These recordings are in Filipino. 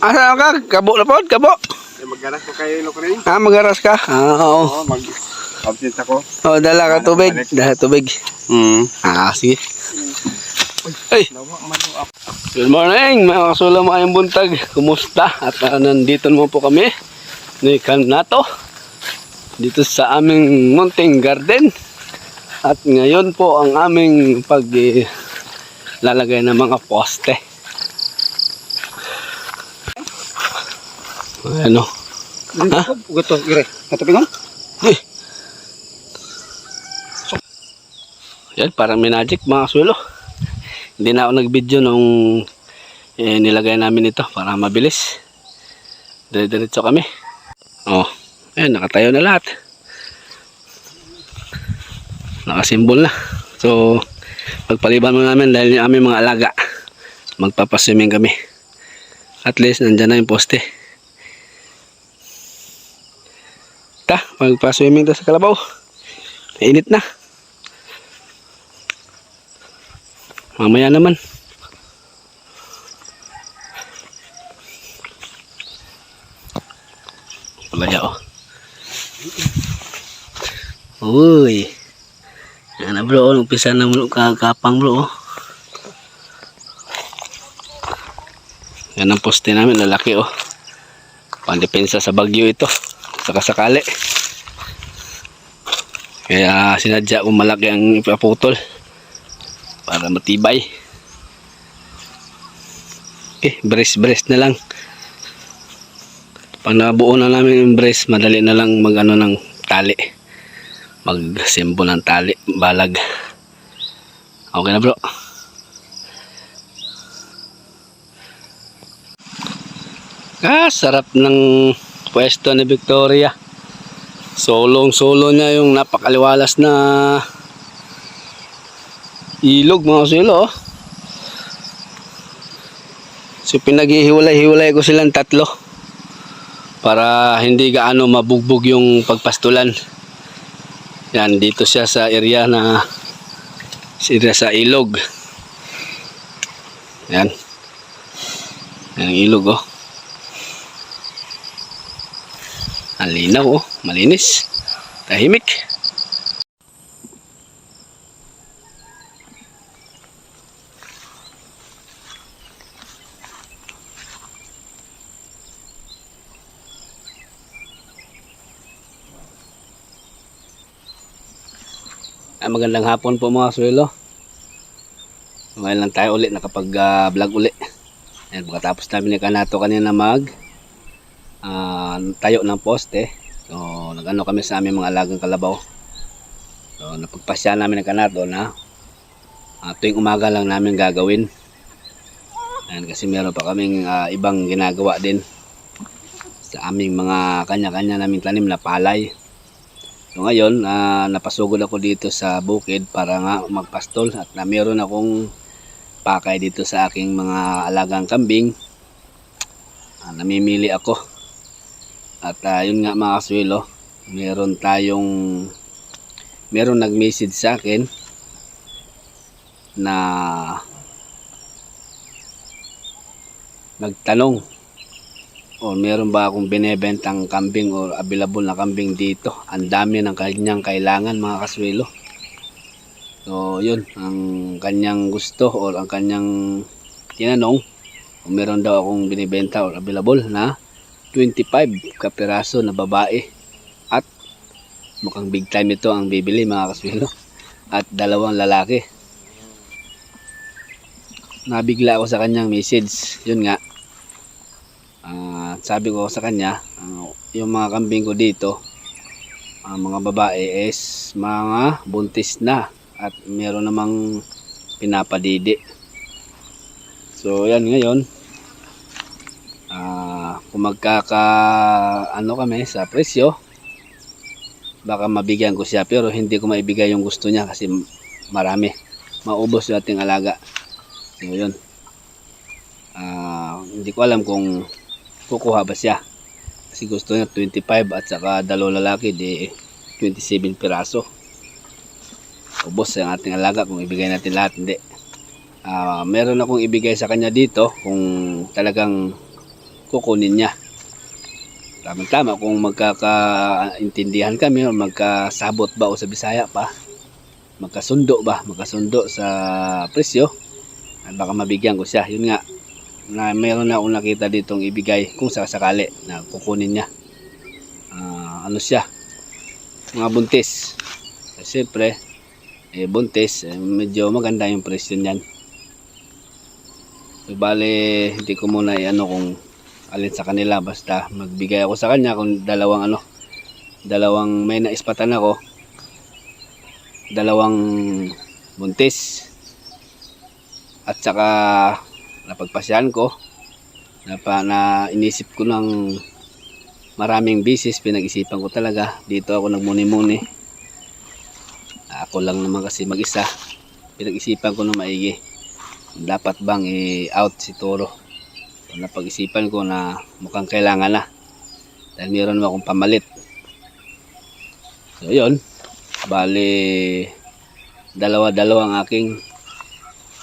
Asa ka? Kabo na po? Kabo? Eh, maggaras ko kayo rin. Ah, magaras ka? Ah, oo. Oo, mag absent ako. Oh, dala ka tubig. Dala tubig. Hmm. Ah, sige. Ay, good morning mga kasula mga buntag. Kumusta? At ah, nandito naman po kami ni Kanato dito sa aming munting garden. At ngayon po ang aming pag eh, ng mga poste. Ano? Ha? Gusto, gire. Katapingon? Eh. Yan, parang may magic mga kasulo. Hindi na ako nag-video nung eh, nilagay namin ito para mabilis. Dire-diretso kami. Oh, ayun, nakatayo na lahat. Nakasimbol na. So, pagpaliban mo namin dahil yung aming mga alaga. Magpapaswimming kami. At least, nandyan na yung poste. Ta, magpa-swimming ta sa kalabaw. Mainit na. Mamaya naman. Palaya oh. Uy. Na bro, oh. umpisa na mo kakapang bro. Oh. Yan ang poste namin, lalaki oh. Pandepensa sa bagyo ito. Saka sakali. Kaya sinadya kong malaki ang ipaputol para matibay. Eh, brace-brace na lang. Pag nabuo na namin yung brace, madali na lang mag ano ng tali. Mag-simbo ng tali, balag. Okay na bro. Ah, sarap ng pwesto ni Victoria. Solong solo niya yung napakaliwalas na ilog mga silo. oh. So pinaghihiwalay-hiwalay ko silang tatlo para hindi gaano mabugbog yung pagpastulan. Yan, dito siya sa area na sa area sa ilog. Yan. Yan ang ilog oh. Ang linaw oh, malinis. Tahimik. Ah, magandang hapon po mga suwelo. Ngayon lang tayo ulit nakapag-vlog ulit. Ayan, pagkatapos namin ni Kanato kanina mag ah, tayo ng poste. So, nagano kami sa aming mga alagang kalabaw. So, napagpasya namin ng Kanato na ah, tuwing umaga lang namin gagawin. Ayan, kasi meron pa kaming ah, ibang ginagawa din sa aming mga kanya-kanya naming tanim na palay. So ngayon, ah, napasugod ako dito sa bukid para nga magpastol at na meron akong pakay dito sa aking mga alagang kambing. Ah, namimili ako. At ah, yun nga mga kaswelo, meron tayong meron nag-message sa akin na nagtanong o meron ba akong binebentang kambing o available na kambing dito. Ang dami ng kanyang kailangan mga kaswelo. So yun, ang kanyang gusto o ang kanyang tinanong kung meron daw akong binibenta or available na 25 kapiraso na babae. At mukhang big time ito ang bibili mga kaswelo at dalawang lalaki. Nabigla ako sa kanyang message. Yun nga. Ah, sabi ko sa kanya, ah, yung mga kambing ko dito, ang mga babae is mga buntis na. At meron namang pinapadidi. So yan ngayon, kung magkaka ano kami sa presyo, baka mabigyan ko siya pero hindi ko maibigay yung gusto niya kasi marami. Maubos yung ating alaga. So yun. Ah, hindi ko alam kung kukuha ba siya kasi gusto niya 25 at saka dalawa lalaki di 27 piraso ubos ang ating alaga kung ibigay natin lahat hindi Ah, meron akong ibigay sa kanya dito kung talagang kukunin niya. Tama-tama kung magkakaintindihan kami o magkasabot ba o sa Bisaya pa, magkasundo ba, magkasundo sa presyo, at baka mabigyan ko siya. Yun nga, na meron na akong nakita ditong ibigay kung sakasakali na kukunin niya. Ah, ano siya? Mga buntis. Eh, Siyempre, eh, buntis, eh, medyo maganda yung presyo niyan. So, bale, hindi ko muna i-ano kung alin sa kanila. Basta magbigay ako sa kanya kung dalawang ano, dalawang may naispatan ako. Dalawang buntis. At saka napagpasyahan ko na, pa, na inisip ko ng maraming bisis pinag-isipan ko talaga dito ako nagmuni-muni ako lang naman kasi mag-isa pinag-isipan ko na maigi dapat bang i-out si Toro so, napag-isipan ko na mukhang kailangan na. Dahil meron akong pamalit. So yun. Bali dalawa-dalawa ang aking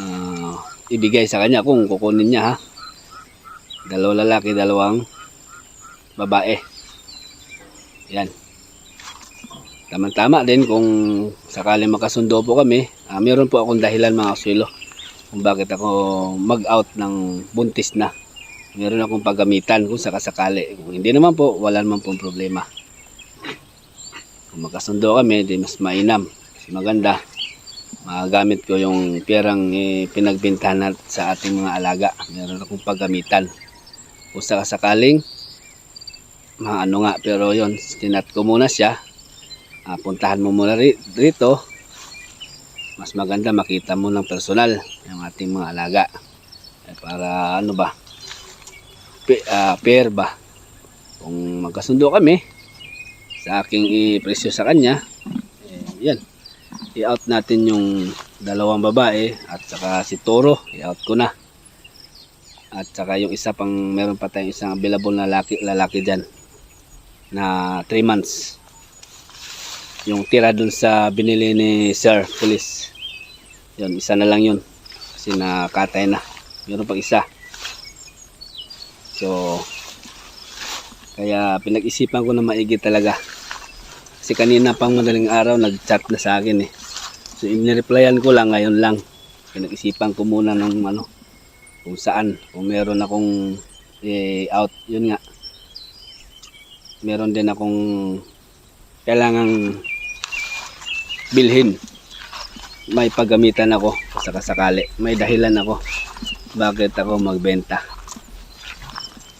ah, ibigay sa kanya kung kukunin niya ha. Dalawang lalaki dalawang babae. Yan. Tama-tama din kung sakali makasundo po kami, ah, meron po akong dahilan mga kasulo kung bakit ako mag-out ng buntis na. Meron akong paggamitan kung sakasakali. Kung hindi naman po, wala naman pong problema. Kung makasundo kami, di mas mainam. Kasi maganda. Magagamit ko yung perang eh, pinagbintahan sa ating mga alaga. Meron akong paggamitan. Kung sakasakaling, maano nga, pero yon tinat ko muna siya Ah, puntahan mo muna ri- rito mas maganda makita mo ng personal yung ating mga alaga Eh, para ano ba Pe, ah, pair ba kung magkasundo kami sa aking ipresyo sa kanya eh, yan i-out natin yung dalawang babae at saka si Toro i-out ko na at saka yung isa pang meron pa tayong isang available na lalaki, lalaki dyan na 3 months yung tira dun sa binili ni Sir Police. Yun, isa na lang yun. Kasi nakatay na. Meron pang isa. So, kaya pinag-isipan ko na maigi talaga. Kasi kanina pang madaling araw nag-chat na sa akin eh. So, inireplyan ko lang ngayon lang. Pinag-isipan ko muna ng ano, kung saan. Kung meron akong eh, out, yun nga. Meron din akong kailangang bilhin may paggamitan ako sa kasakali may dahilan ako bakit ako magbenta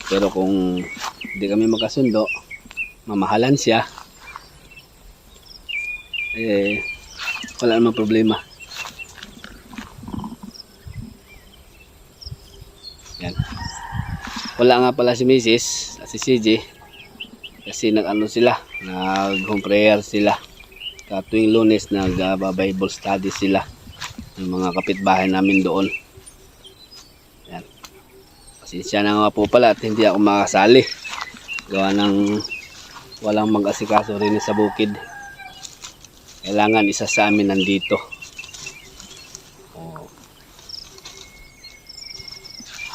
pero kung hindi kami magkasundo mamahalan siya eh wala namang problema yan wala nga pala si Mrs. si CJ kasi nag-ano sila nag home prayer sila Ka tuwing lunes nag-bible study sila ng mga kapitbahay namin doon. Pasensya na nga po pala at hindi ako makasali. Gawa ng walang mag-asikaso rin sa bukid. Kailangan isa sa amin nandito. Oh.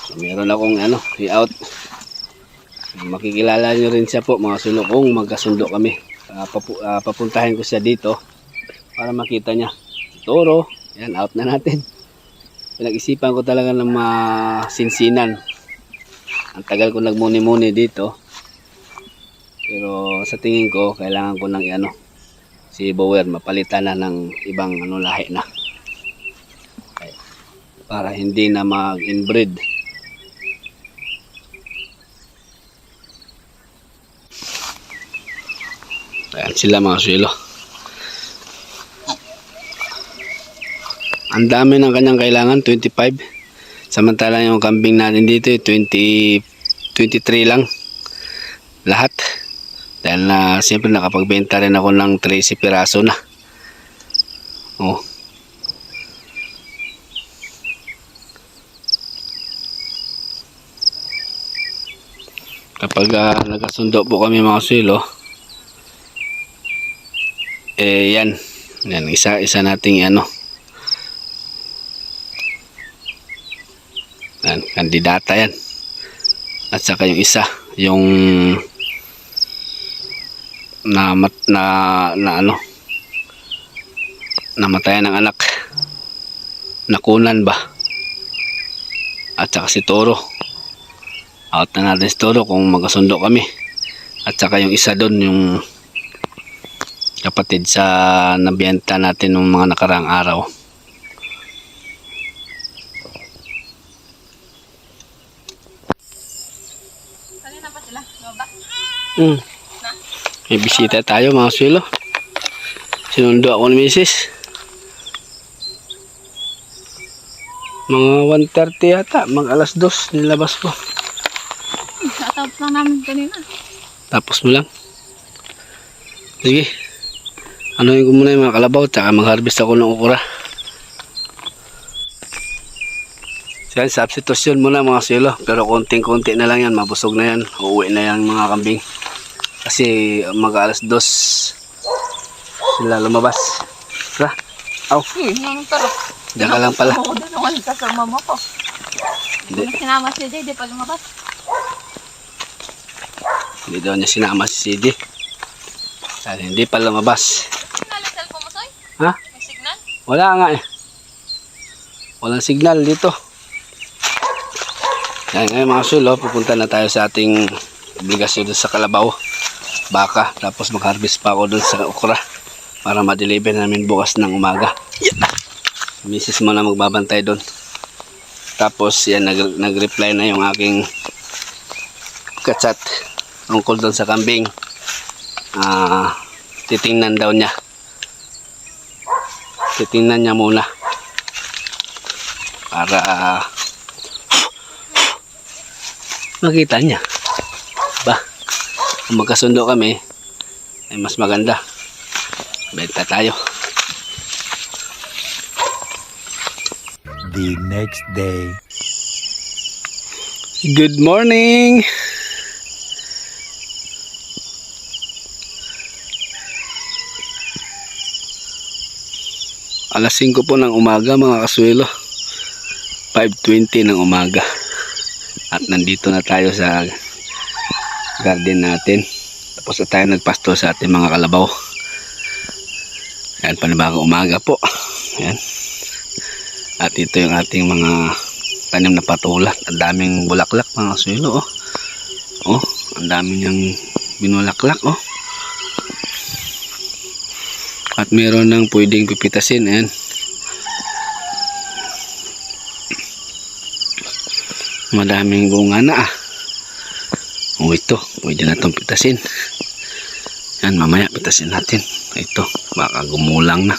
So, meron akong ano, i-out. Makikilala nyo rin siya po mga suno kung magkasundo kami ah, papu- ah, papuntahin ko siya dito para makita niya toro yan out na natin pinag-isipan ko talaga ng masinsinan ang tagal ko nagmuni-muni dito pero sa tingin ko kailangan ko ng ano si Bower mapalitan na ng ibang ano lahi na para hindi na mag-inbreed Ayan sila mga suelo. Ang dami ng kanyang kailangan, 25. Samantala yung kambing natin dito, eh, 20, 23 lang. Lahat. Dahil na, siyempre nakapagbenta rin ako ng 13 piraso na. Oh. Kapag ah, nagkasundo po kami mga suelo, eh yan yan isa isa nating ano yan kandidata yan At saka yung isa, yung na, mat, na, na ano, namatayan ng anak. Nakunan ba? At saka si Toro. Out na natin si Toro kung magkasundo kami. At saka yung isa doon, yung kapatid sa nabiyenta natin ng mga nakaraang araw. Kanina pa sila? Baba? Hmm. May bisita tayo mga swilo. Sinundo ako ni Mrs. Mga 1.30 yata, mag alas 2 nilabas ko. Natapos lang namin kanina. Tapos mo lang. Sige. Ano yung muna yung mga kalabaw, tsaka mag-harvest ako ng okra. Yan, substitution muna mga silo. Pero konting-konti na lang yan, mabusog na yan. Uuwi na yan mga kambing. Kasi mag alas dos sila lumabas. Tara. Aw, Hmm, yung taro. diyan ka lang pala. Ako doon naman sa mama ko. Hindi, sinama si di pa lumabas. hindi daw niya sinama si CD. Dahil hindi pa lumabas. Yung cellphone mo, Soy? Ha? May signal? Wala nga eh. Walang signal dito. Yan ngayon mga sulo, pupunta na tayo sa ating obligasyon sa Kalabaw. Baka, tapos mag-harvest pa ako doon sa okra para ma-deliver namin bukas ng umaga. Yan. Misis mo na magbabantay doon. Tapos yan, nag- nag-reply na yung aking kachat tungkol doon sa kambing. Ah, titingnan daw niya titingnan niya muna para ah, makita niya kung magkasundo kami ay mas maganda. Benta tayo. The next day. good morning. Alas 5 po ng umaga mga kasuelo 5.20 ng umaga. At nandito na tayo sa garden natin. Tapos na tayo nagpasto sa ating mga kalabaw. Yan panibagong umaga po. Yan at ito yung ating mga tanim na patulat ang daming bulaklak mga kasuelo oh. oh ang daming niyang binulaklak oh. At meron nang pwedeng pipitasin ayan. Madaming bunga na ah oh ito pwede na itong pitasin. Yan mamaya pitasin natin. Ito baka gumulang na.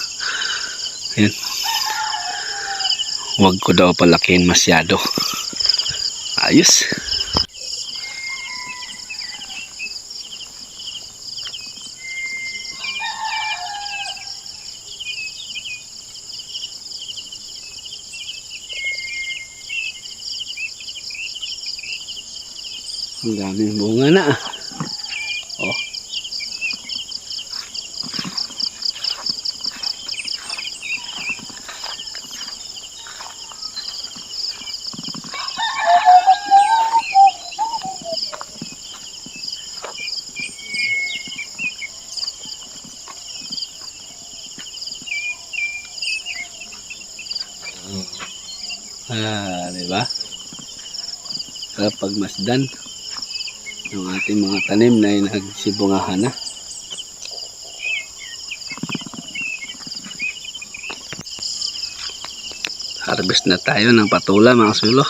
Yan huwag ko daw palakihin masyado. Ayos Ang daming bunga na. Oh. Ah, di ba? Kapag masdan, yung ating mga tanim na nagsibungahan na. Harvest na tayo ng patula mga sulo.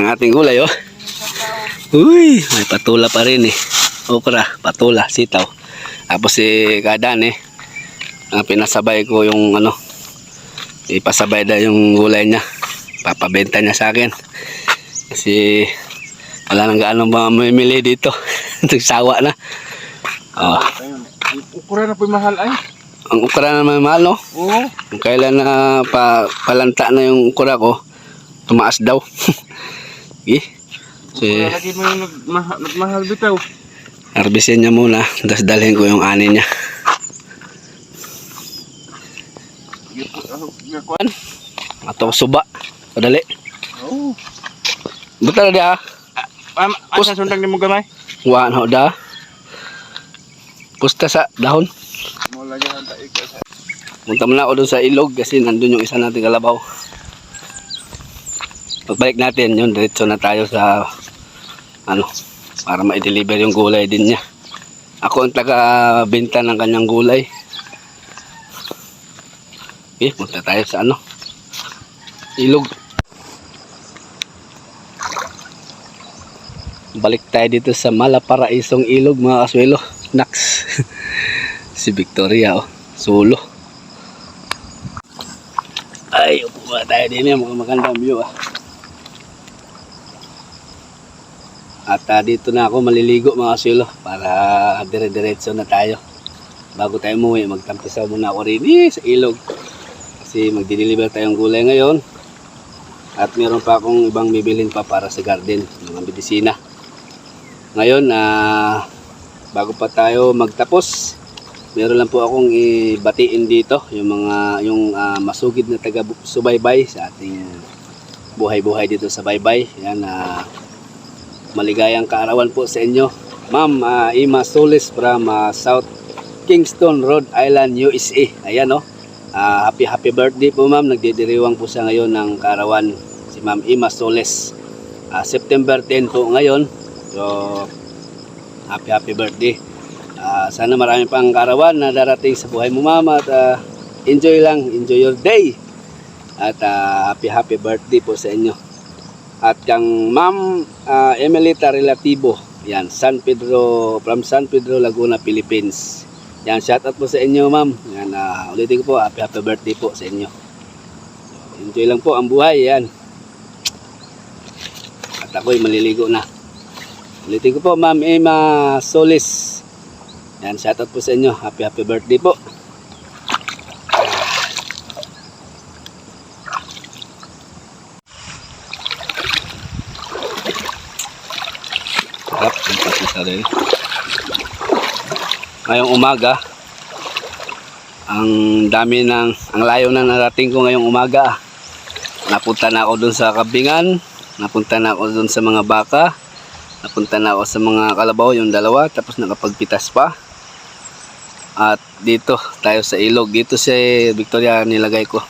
Ang ating gulay, oh. Uy, may patula pa rin eh. Okra, patula, sitaw. Tapos si Kadan eh. ah, pinasabay ko yung ano. Ipasabay na yung gulay niya. Papabenta niya sa akin. Kasi wala nang gaano mamimili dito. Nagsawa na. Oh. Ang Ukura na po yung mahal ay. ang ukra naman mahal, no? Oo. Kung kailan na pa, palanta na yung ukra ko, tumaas daw. eh, si, Ukura lagi mo yung nagmahal, nagmahal bitaw. harbisin niya muna, tapos dalhin ko yung ani niya. Ato suba. Padali. Oo. Buta na dia. Am, asa sundang ni mo gamay? Wa na da. Pusta sa dahon. Mo lagi ang taik sa. Punta muna ako doon sa ilog kasi nandun yung isa nating kalabaw. Pagbalik natin yun, diretso na tayo sa ano, para ma-deliver yung gulay din niya. Ako ang taga-benta ng kanyang gulay. Okay, punta tayo sa ano, ilog. Balik tayo dito sa Malaparaisong ilog mga kaswelo. Nax. si Victoria oh, solo. Ay, upo tayo din yan. Mukhang magandang view ah. At ah, dito na ako maliligo mga silo para dire-diretso na tayo. Bago tayo umuwi, magtampisaw muna ako rin eh, sa ilog. Kasi magdi-deliver tayong gulay ngayon. At meron pa akong ibang bibilin pa para sa garden, mga medisina. Ngayon, ah, bago pa tayo magtapos, meron lang po akong ibatiin dito yung mga yung ah, masugid na taga subaybay sa ating buhay-buhay dito sa baybay. Yan na maligayang kaarawan po sa inyo. Ma'am ah, Ima Solis from ah, South Kingston, Rhode Island, USA. Ayan oh. Ah, happy happy birthday po ma'am. Nagdidiriwang po siya ngayon ng kaarawan si Ma'am Ima Solis. Ah, September 10 po ngayon. So happy happy birthday. Ah, sana marami pang karawan na darating sa buhay mo mama at ah, enjoy lang, enjoy your day. At ah, happy happy birthday po sa inyo. At kang Ma'am ah, Emelita Relativo, yan, San Pedro, from San Pedro, Laguna, Philippines. Yan, shout out po sa inyo ma'am. Yan, ah, ulitin ko po, happy happy birthday po sa inyo. Enjoy lang po ang buhay, yan. At ako'y maliligo na. Ulitin ko po, Ma'am Emma Solis. Yan, shoutout po sa inyo. Happy happy birthday po. Harap, ang pati sa rin. Ngayong umaga, ang dami ng, ang layo na narating ko ngayong umaga. Napunta na ako dun sa kabingan, napunta na ako dun sa mga baka, napunta na ako sa mga kalabaw, yung dalawa, tapos nakapagpitas pa. At dito, tayo sa ilog. Dito si Victoria nilagay ko.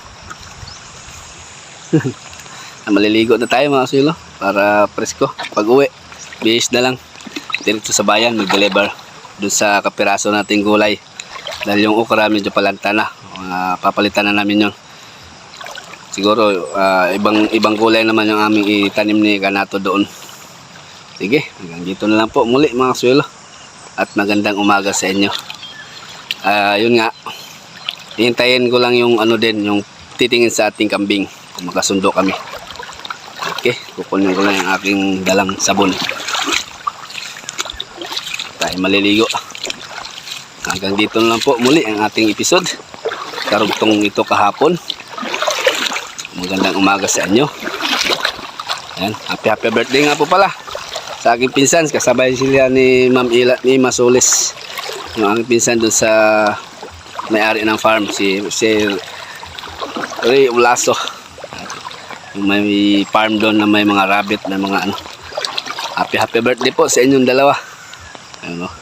Maliligo na tayo mga silo para presko. Pag uwi, bihis na lang. Dito sa bayan, mag-deliver dun sa kapiraso nating gulay. Dahil yung okra medyo palanta na. Ah, papalitan na namin yun. Siguro, ah, ibang ibang gulay naman yung aming itanim ni Kanato doon. Sige, hanggang dito na lang po muli mga swelo. At magandang umaga sa inyo. Ah, yun nga. Hintayin ko lang yung ano din, yung titingin sa ating kambing kung magkasundo kami. Okay, kukunin ko lang yung aking dalang sabon. Tayo maliligo. Hanggang dito lang po muli ang ating episode. Karugtong ito kahapon. Magandang umaga sa inyo. Ayan, happy happy birthday nga po pala sa aking pinsan. Kasabay sila ni Ma'am Ila, ni Masulis. Yung aking pinsan doon sa may-ari ng farm, si, si Ray Ulaso. May farm doon na may mga rabbit, may mga ano. Happy happy birthday po sa inyong dalawa. Ano,